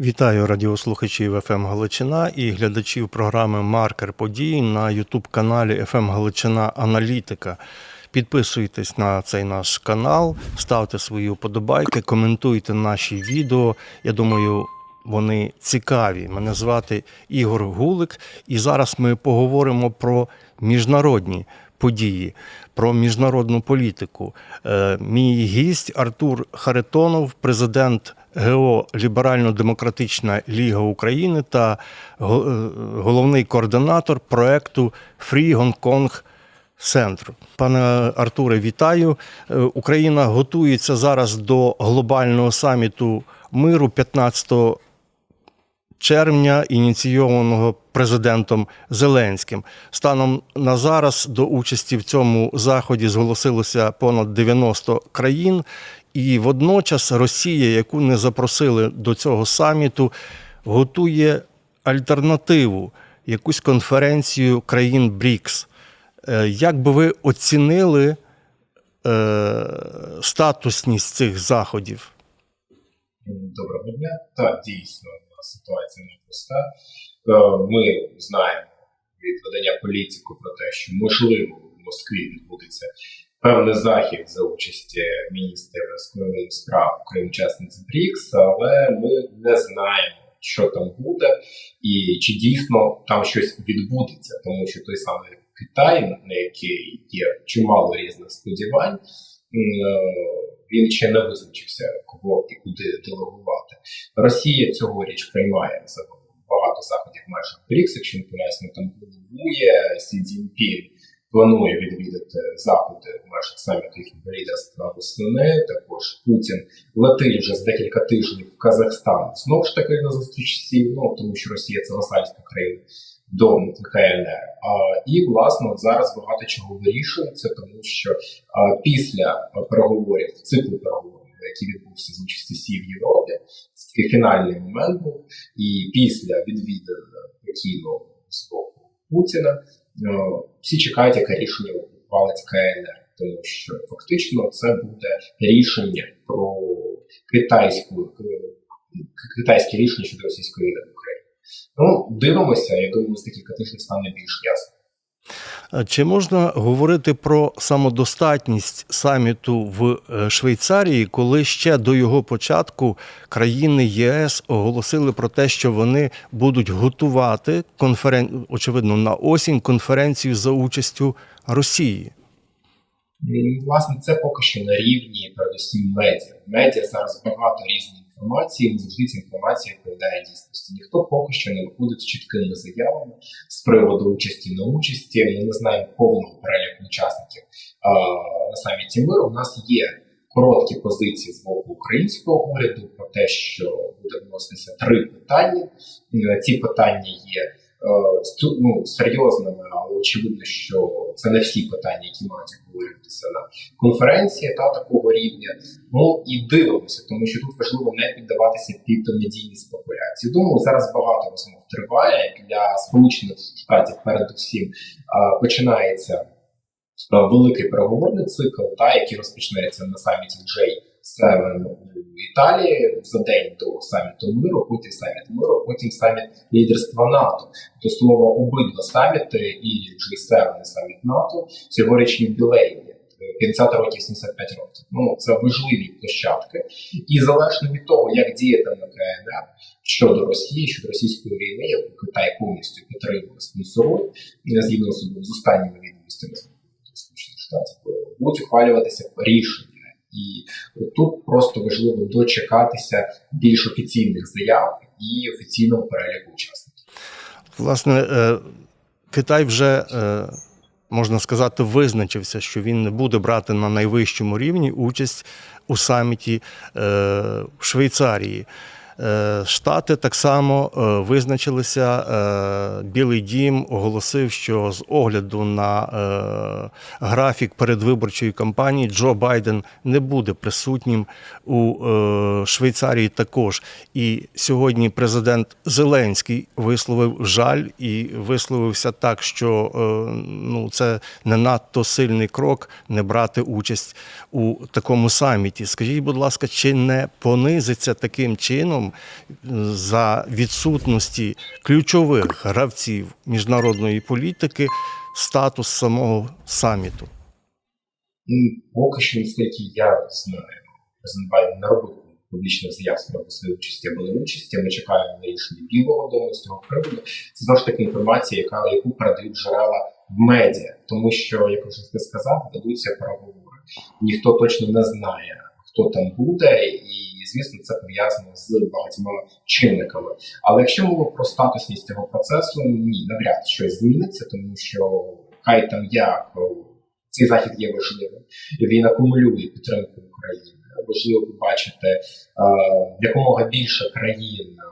Вітаю радіослухачів ФМ Галичина і глядачів програми Маркер подій на Ютуб-каналі ФМ Галичина Аналітика. Підписуйтесь на цей наш канал, ставте свої вподобайки, коментуйте наші відео. Я думаю, вони цікаві. Мене звати Ігор Гулик, і зараз ми поговоримо про міжнародні події, про міжнародну політику. Е, Мій гість Артур Харитонов, президент ГО Ліберально-Демократична Ліга України та е, головний координатор проекту Free Hong Kong Центру. Пане Артуре, вітаю. Е, Україна готується зараз до глобального саміту миру 15 червня, ініційованого президентом Зеленським. Станом на зараз до участі в цьому заході зголосилося понад 90 країн. І водночас Росія, яку не запросили до цього саміту, готує альтернативу, якусь конференцію країн БРІКС. Е, Як би ви оцінили е, статусність цих заходів? Доброго дня. Так, дійсно, ситуація непроста. Е, Ми знаємо від видання політику про те, що можливо в Москві відбудеться певний захід за участі міністра закордонних справ країн-учасниць БРІКС, але ми не знаємо, що там буде, і чи дійсно там щось відбудеться, тому що той самий Китай, на який є чимало різних сподівань. е, Він ще не визначився, кого і куди делегувати. Росія цьогоріч приймає за багато заходів межах БРІКС, якщо не помиляюсь, там головує Сі Цзіньпін планує відвідати заходи в межах саміту їхнього лідерства восени. Також Путін летить вже з декілька тижнів в Казахстан. Знову ж таки на зустріч Сі, ну тому що Росія це васальська країна до КНР. А, і власне от зараз багато чого вирішується, тому що а, після переговорів, циклу переговорів, який відбувся з участі Сі в Європі, це такий фінальний момент був. І після відвідання Пекіну з боку Путіна е, всі чекають, яке рішення ухвалить КНР, тому що фактично це буде рішення про китайську е, китайське рішення щодо російської війни в Україні. Ну, дивимося, я думаю, з декілька тижнів стане більш ясно. Е, Чи можна говорити про самодостатність саміту в е, Швейцарії, коли ще до його початку країни єС оголосили про те, що вони будуть готувати конферен... очевидно на осінь конференцію за участю Росії? Власне, це поки що на рівні, передусім, медіа. Медіа зараз багато різної інформації, не завжди ця інформація відповідає дійсності. Ніхто поки що не виходить з чіткими заявами з приводу участі на участі. Ми не знаємо повного переліку учасників а, на саміті миру. У нас є короткі позиції з боку українського уряду про те, що буде вноситися три питання. Е, Ці питання є ну, серйозними, але очевидно, що це не всі питання, які мають обговорюватися на конференції та такого рівня. Ну і дивимося, тому що тут важливо не піддаватися під медійні спекуляції. Думаю, зараз багато розмов триває для сполучених штатів. Передусім е, починається е, великий переговорний цикл, та який розпочнеться на саміті J7 у Італії за день до саміту миру, потім саміт миру, потім саміт лідерства НАТО. До слова, обидва саміти, і G7, і саміт НАТО, цьогоріч юбілейні. 50 років, 75 років. Ну це важливі площадки, і залежно від того, як діятиме КНР щодо Росії, щодо російської війни, яку Китай повністю підтримує спонсорує, згідно з останніми відомостями Сполучених Штатів, будуть ухвалюватися рішення. І тут просто важливо дочекатися більш офіційних заяв і офіційного переліку учасників. Власне, е, Китай вже е, можна сказати визначився, що він не буде брати на найвищому рівні участь у саміті е, в Швейцарії. Е, Штати так само е, визначилися. е, Білий дім оголосив, що з огляду на графік передвиборчої кампанії Джо Байден не буде присутнім у Швейцарії також. І сьогодні президент Зеленський висловив жаль і висловився так, що ну це не надто сильний крок не брати участь у такому саміті. Скажіть, будь ласка, чи не понизиться таким чином За відсутності ключових гравців міжнародної політики статус самого саміту? Ну, Поки що, наскільки я знаю, президент Байден не робив публічних заяв приводу своєї участі або неучасті. Ми чекаємо на рішення Білого Дому з цього приводу. Це знову ж таки інформація, яка яку передають джерела в медіа, тому що, як вже ти сказав, ведуться переговори. Ніхто точно не знає, хто там буде, і звісно, це пов'язано з багатьма чинниками. Але якщо мова про статусність цього процесу, ні, навряд щось зміниться, тому що хай там як цей захід є важливим, він акумулює підтримку України. Важливо побачити е, якомога більше країн е,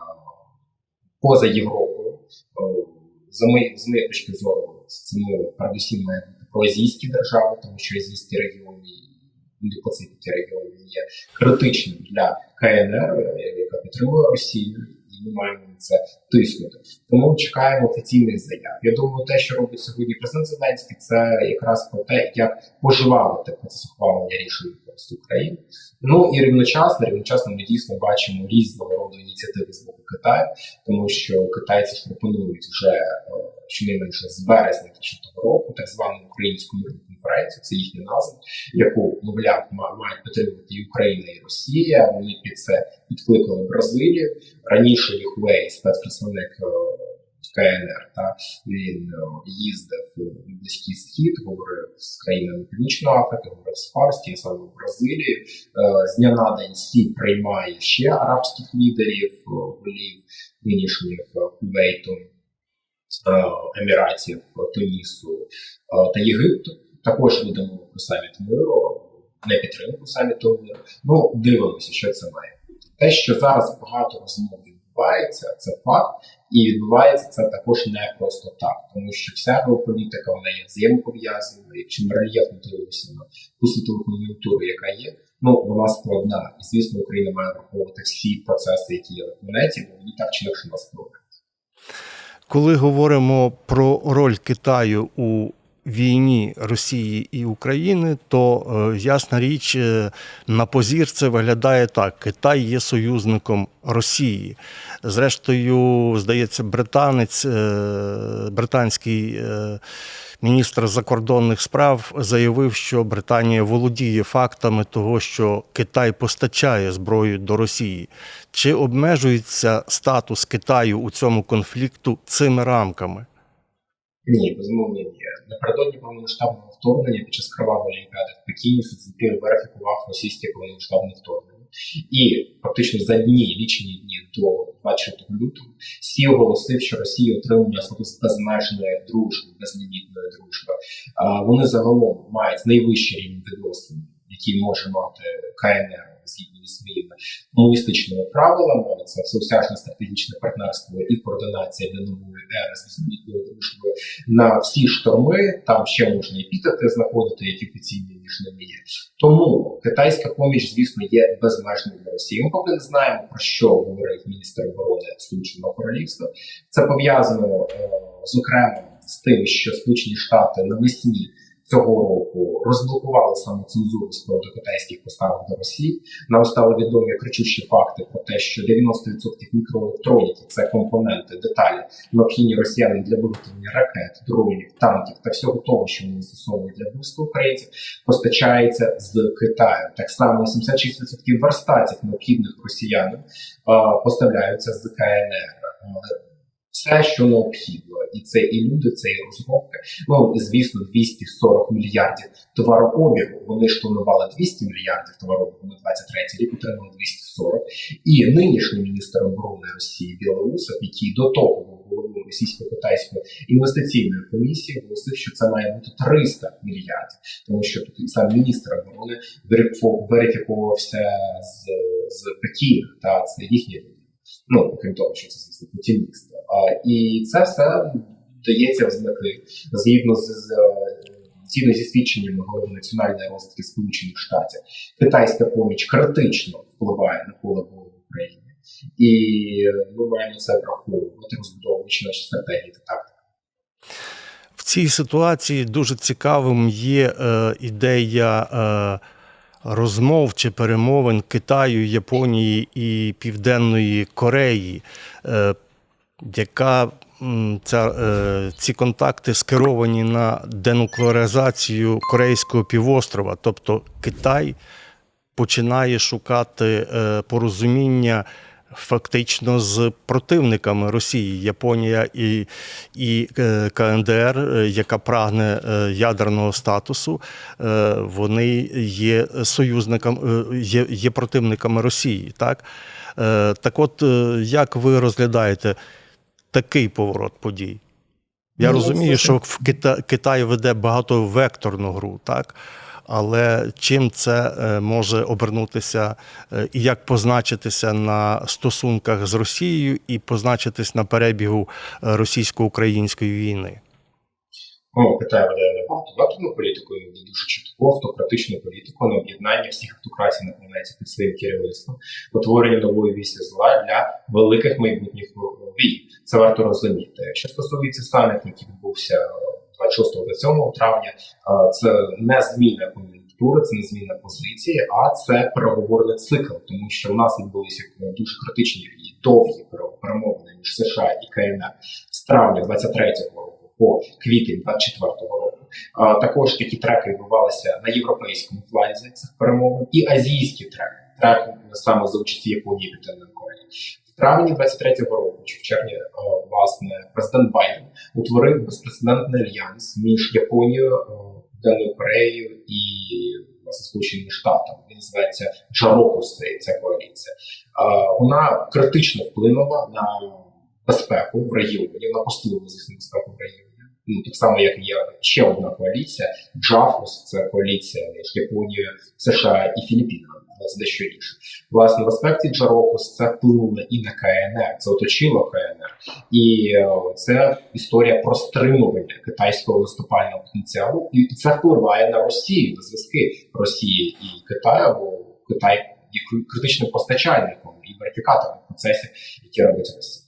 поза Європою. Е, За мої, з моєї точки зору, це ну, передусім має бути проазійські держави, тому що азійські регіони і Пацифіки регіони є критичним для КНР, яка підтримує Росію, і ми маємо на це тиснути. Тому чекаємо офіційних заяв. Я думаю, те, що робить сьогодні президент Зеленський, це якраз про те, як поживати процес ухвалення рішень відносно України. Ну і рівночасно, рівночасно ми дійсно бачимо різного роду ініціативи з боку Китаю, тому що китайці пропонують вже е, щонайменше з березня 2000 року так звану українську мирну конференцію, це їхня назва, яку мовляв мають підтримувати і Україна і Росія. Вони під це підкликали Бразилію. Раніше їх Вей, спецпредставник е, КНР, та він е, їздив у близький схід, говорив з країнами Північної Африки, говорив з Фарсі, саме в Бразилії. Е, З дня на день Сі приймає ще арабських лідерів, голів нинішніх Кувейту, Еміратів, Тунісу та Єгипту. Також будемо про саміт миру, не підтримку саміту миру. Ну, дивимося, що це має. Те, що зараз багато розмов відбувається, це факт, і відбувається це також не просто так, тому що вся геополітика вона є взаємопов'язана. Якщо ми рельєфно дивимося на ту світову кон'юнктуру, яка є, ну вона складна. І звісно, Україна має враховувати всі процеси, які є на планеті, бо вони так чи інакше нас впливають. Коли говоримо про роль Китаю у війні Росії і України, то е, ясна річ, е, на позір це виглядає так: Китай є союзником Росії. Зрештою, здається, британець, е, британський міністр закордонних справ заявив, що Британія володіє фактами того, що Китай постачає зброю до Росії. Чи обмежується статус Китаю у цьому конфлікту цими рамками? Ні, безумовно ні. Напередодні повномасштабного вторгнення під час кривавої олімпіади в Пекіні Сицинпін верифікував російське повномасштабне вторгнення. І фактично за дні, лічені дні до 24 лютого, Сі оголосив, що Росія отримує статус безмежної дружби, безлімітної дружби. Вони загалом мають найвищий рівень відносин, який може мати КНР згідно зі своїми комуністичними правилами. Це всеосяжне стратегічне партнерство і координація для нової ери з безлімітною дружбою на всі шторми. Там ще можна і підати знаходити, які офіційні між ними є. Тому китайська поміч, звісно, є безмежною для Росії. Ми поки не знаємо про що говорив міністр оборони Сполученого Королівства. Це пов'язано е, зокрема з тим, що Сполучені Штати навесні. Цього року розблокували самоцензуру з приводу китайських поставок до Росії. Нам стали відомі кричущі факти про те, що 90% мікроелектроніки це компоненти, деталі, необхідні росіянам для виготовлення ракет, дронів, танків та всього того, що вони застосовують для вбивства українців, постачається з Китаю. Так само 86% верстатів необхідних росіянам поставляються з КНР. Все, що необхідно, і це і люди, це і розробки. Ну і звісно, 240 мільярдів товарообігу. Вони ж планували 200 мільярдів товарообігу на 23 рік, отримали 240. І нинішній міністр оборони Росії Білоусов, який до того був головою російсько-китайської інвестиційної комісії, оголосив, що це має бути 300 мільярдів, тому що тут і сам міністр оборони верифікувався з, з Пекіна, та це їхні. Ну, окрім того, що це звісно путіністи. І це все дається в знаки згідно з, з згідно зі свідченнями голови національної розвитки Сполучених Штатів. Китайська поміч критично впливає на поле бою в і ми маємо це враховувати, розбудовуючи наші стратегії та тактики. В цій ситуації дуже цікавим є е, ідея е, розмов чи перемовин Китаю, Японії і Південної Кореї, е, яка ця, е, ці контакти скеровані на денуклеаризацію Корейського півострова, тобто Китай починає шукати е, порозуміння фактично з противниками Росії, Японія і, і е, КНДР, яка прагне ядерного статусу, вони є союзниками, є, є противниками Росії. Так? Так от, як ви розглядаєте такий поворот подій? Я Ну, розумію, що в Кита- Китай веде багатовекторну гру, так? Але чим це е, може обернутися е, і як позначитися на стосунках з Росією і позначитись на перебігу е, російсько-української війни? Ну, Китай веде багатовекторну політику, веде дуже чітку автократичну політику на об'єднання всіх автократій на планеті під своїм керівництвом, утворення нової вісі зла для великих майбутніх війн. Це варто розуміти. Що стосується саміту, який відбувся 26-27 травня, це не зміна кон'юнктури, це не зміна позиції, а це переговорний цикл, тому що в нас відбулися дуже критичні і довгі пере- перемовини між США і КНР з травня 23-го року по квітень 24-го року. А, також такі треки відбувалися на європейському фланзі цих перемовин і азійські треки, треки саме за участі Японії і Південної Кореї. В травні 23-го року, чи в червні, е, власне, президент Байден утворив безпрецедентний альянс між Японією, Південною Кореєю і Сполученими Штатами. Він називається Джарокус, ця- коаліція. Е, Вона критично вплинула на безпеку в регіоні, посилила звісно безпеку в регіоні. Ну, так само, як є ще одна коаліція Джафос, це коаліція між Японією, США і Філіппінами. Це дещо інше. Власне, в аспекті Джарокус це вплинуло і на КНР, це оточило КНР. І е, це історія про стримування китайського наступального потенціалу, і це впливає на Росію, на зв'язки Росії і Китаю, бо Китай є кри- критичним постачальником і верифікатором процесів, які робить Росія.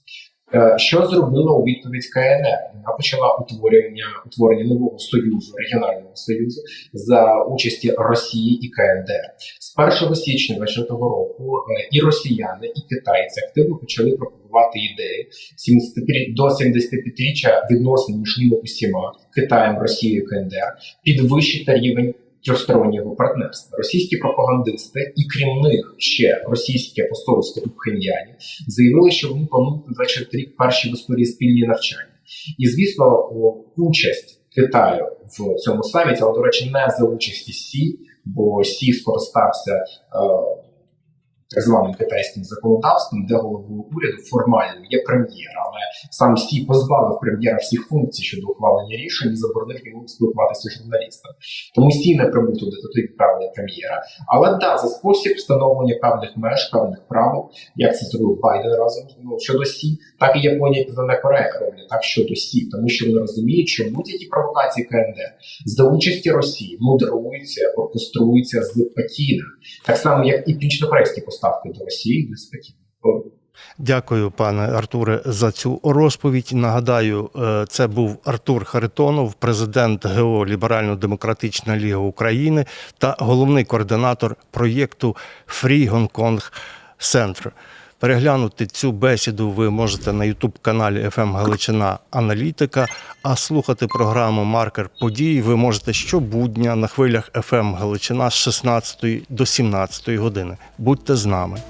Е, Що зробила у відповідь КНР? Вона почала утворення утворення нового союзу, регіонального союзу за участі Росії і КНДР. З 1 січня 2024 року е, і росіяни, і китайці активно почали пропагувати ідеї 75 до 75-річчя відносин між ними усіма Китаєм, Росією і КНДР підвищити рівень трьохстороннього партнерства. Російські пропагандисти, і крім них ще російське посольство у Пхеньяні заявили, що вони планують на 24 рік перші в історії спільні навчання. І звісно, участь Китаю в цьому саміті, але до речі, не за участі Сі, бо Сі скористався е, так званим китайським законодавством, де головою уряду формально є прем'єр, але сам Сі позбавив прем'єра всіх функцій щодо ухвалення рішень і заборонив йому спілкуватися з журналістами. Тому Сі не прибув туди, туди відправлення прем'єра. Але да, за спосіб встановлення певних меж, певних правил, як це зробив Байден разом ну, щодо Сі, так і Японія Південна Корея роблять так щодо Сі, тому що вони розуміють, що будь-які провокації КНДР за участі Росії модеруються, оркеструються з Пекіна, так само як і північнокорейські поставки до Росії Пекіна. Дякую, пане Артуре, за цю розповідь. Нагадаю, е, це був Артур Харитонов, президент ГО Ліберально-Демократична Ліга України та головний координатор проєкту Free Hong Kong Center. Переглянути цю бесіду ви можете на Ютуб-каналі «ФМ Галичина Аналітика, а слухати програму Маркер подій ви можете щобудня на хвилях «ФМ Галичина з 16 до 17 години. Будьте з нами.